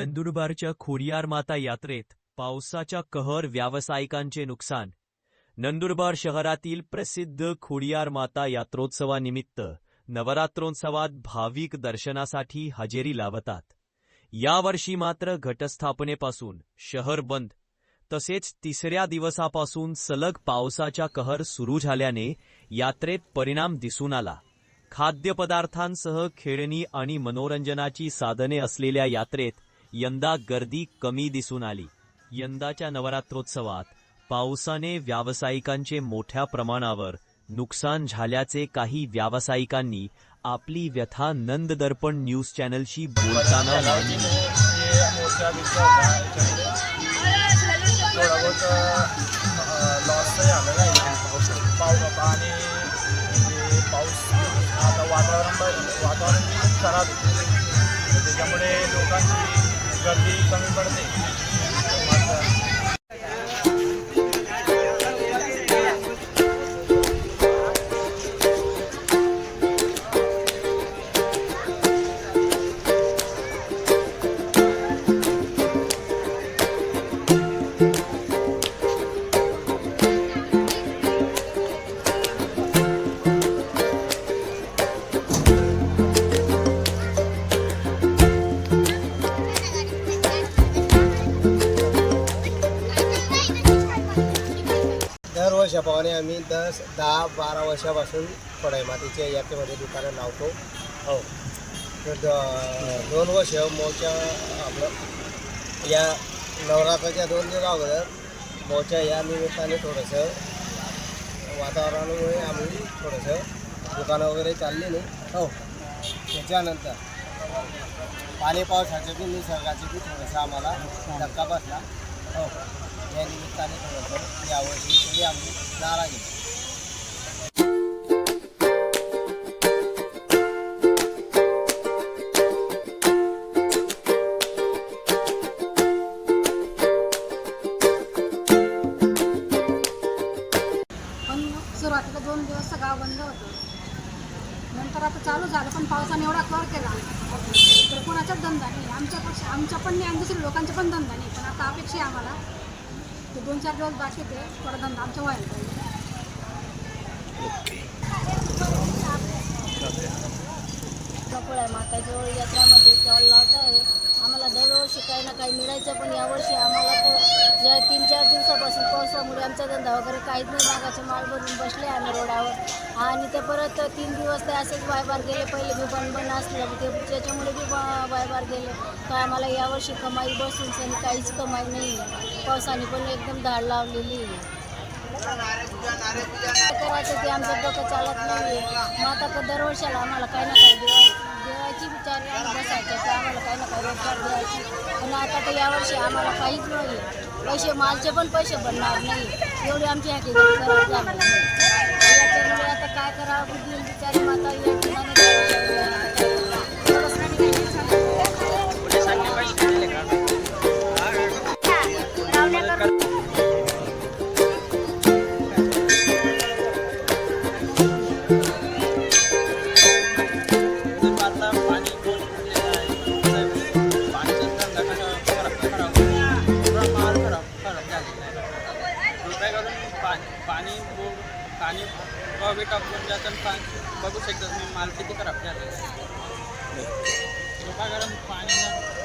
नंदुरबारच्या खोडियार माता यात्रेत पावसाच्या कहर व्यावसायिकांचे नुकसान. नंदुरबार शहरातील प्रसिद्ध खोडियार माता यात्रोत्सवानिमित्त नवरात्रोत्सवात भाविक दर्शनासाठी हजेरी लावतात. यावर्षी मात्र घटस्थापनेपासून शहर बंद. तसेच तिसऱ्या दिवसापासून सलग पावसाच्या कहर सुरू झाल्याने यात्रेत परिणाम दिसून आला. खाद्यपदार्थांसह खेळणी आणि मनोरंजनाची साधने असलेल्या यात्रेत यंदा गर्दी कमी दिसून आली. यंदाच्या नवरात्रोत्सवात पावसाने व्यावसायिकांचे मोठ्या प्रमाणावर नुकसान झाल्याचे काही व्यावसायिकांनी आपली व्यथा नंद दर्पण न्यूज चॅनलशी बोलताना लावली आणि पाऊस आता वातावरण वातावरण खराब त्याच्यामुळे लोकांची गर्दी कमी पडते. दर वर्षाप्रमाणे आम्ही दस दहा बारा वर्षापासून पडाई मातीच्या यात्रेमध्ये दुकानं लावतो. हो. तर द- दोन वर्ष मोच्या आपलं या नवरात्राच्या दोन दिवस अगोदर मोच्या या निमित्ताने थोडंसं वातावरणामुळे आम्ही थोडंसं दुकानं वगैरे चालली नाही. हो. त्याच्यानंतर पाणी पावसाचं बी निसर्गाचं बी थोडंसं आम्हाला धक्का बसला. हो. या निमित्ताने थोडंसं यावर्षी थोडी आम्ही नाराज आहे सुरुवातीला दोन दिवस गाव बंद होतं. नंतर आता चालू झालं पण पावसाने एवढा कर केला. तर कोणाचाच धंदा नाही. आमच्यापेक्षा आमच्या पण नाही आणि दुसऱ्या लोकांचा पण धंदा नाही. पण आता अपेक्षा आहे आम्हाला ते दोन चार दिवस बाकी ते थोडा धंदा आमच्या व्हायला पाहिजे आहे माताजवळ यात्रामध्ये स्टॉल लावत आहे. आम्हाला दरवर्षी काही ना काही मिळायचं पण यावर्षी आम्हाला तर या तीन चार दिवसापासून पावसामुळे आमचा धंदा वगैरे काहीच नाही. मागाचे माल भरून बसले आम्ही रोडावर. आणि ते परत तीन दिवस ते असेच बायबार गेले. पहिले बी बंद बंद असलं ते त्याच्यामुळे बी बा- बायबार गेले. तर आम्हाला यावर्षी कमाई बसून सनी काहीच कमाई नाही. आहे पावसाने पण एकदम धाड लावलेली आहे. करायचं ते आमचं डोकं चालत नाही मग आता तर दरवर्षाला आम्हाला काही ना काही देवा देवाची विचार बसायचे आम्हाला काही ना काही रोजगार द्यायची. पण आता तर यावर्षी आम्हाला काहीच नाही पैसे मालचे पण पैसे बनणार नाही. एवढी आमची ह्याची गरज झाली नाही. याच्यामुळे आता काय करावं बुद्धी बिचारी माता या ठिकाणी आणि पाणी बघू शकता तुम्ही माल किती खराब झालेला आहे. करून पाणी